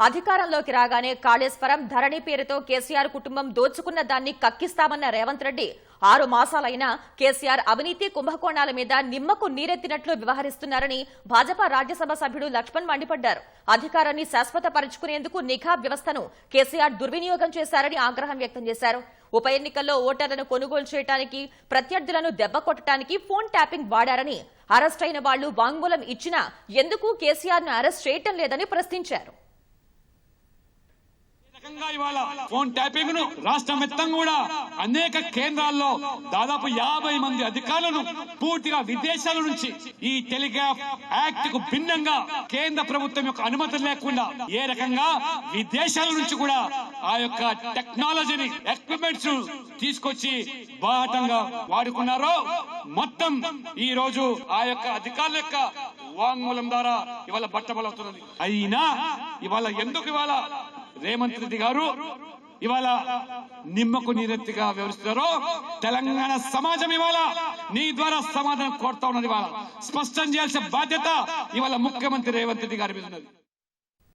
అధికారంలోకి రాగానే కాళేశ్వరం ధరణి పేరుతో కేసీఆర్ కుటుంబం దోచుకున్న దాన్ని కక్కిస్తామన్న రేవంత్ రెడ్డి ఆరు మాసాలైనా కేసీఆర్ అవినీతి కుంభకోణాల మీద నిమ్మకు నీరెత్తినట్లు వ్యవహరిస్తున్నారని భాజపా రాజ్యసభ సభ్యుడు లక్ష్మణ్ మండిపడ్డారు. అధికారాన్ని శాశ్వత పరుచుకునేందుకు నిఘా వ్యవస్థను కేసీఆర్ దుర్వినియోగం చేశారని ఆగ్రహం వ్యక్తం చేశారు. ఉప ఎన్నికల్లో ఓటర్లను కొనుగోలు చేయడానికి ప్రత్యర్థులను దెబ్బ కొట్టడానికి ఫోన్ ట్యాపింగ్ వాడారని అరెస్ట్ అయిన వాళ్ళు వాంగ్మూలం ఇచ్చినా ఎందుకు కేసీఆర్ను అరెస్ట్ చేయటం లేదని ప్రశ్నించారు. ఈ ఇవాళ ఫోన్ ట్యాపింగ్ను రాష్ట్ర మొత్తం కూడా అనేక కేంద్రాల్లో దాదాపు యాభై మంది అధికారులను పూర్తిగా విదేశాల నుంచి ఈ టెలిగ్రాఫ్ యాక్ట్కు భిన్నంగా కేంద్ర ప్రభుత్వం యొక్క అనుమతి లేకుండా ఏ రకంగా విదేశాల నుంచి కూడా ఆ యొక్క టెక్నాలజీని ఎక్విప్మెంట్స్ తీసుకొచ్చి బాహటంగా వాడుకున్నారో మొత్తం ఈ రోజు ఆ యొక్క అధికారుల యొక్క వాంగ్మూలం ద్వారా ఇవాళ బట్టబలవుతున్నది. అయినా ఇవాళ ఎందుకు ఇవాళ రేవంత్ రెడ్డి గారు ఇవాళ నిమ్మకు నీరెత్తిగా వ్యవహరిస్తున్నారో. తెలంగాణ సమాజం ఇవాళ నీ ద్వారా సమాధానం కోరుతా ఉన్నది ఇవాళ. స్పష్టం చేయాల్సిన బాధ్యత ఇవాళ ముఖ్యమంత్రి రేవంత్ రెడ్డి గారి మీద ఉన్నది.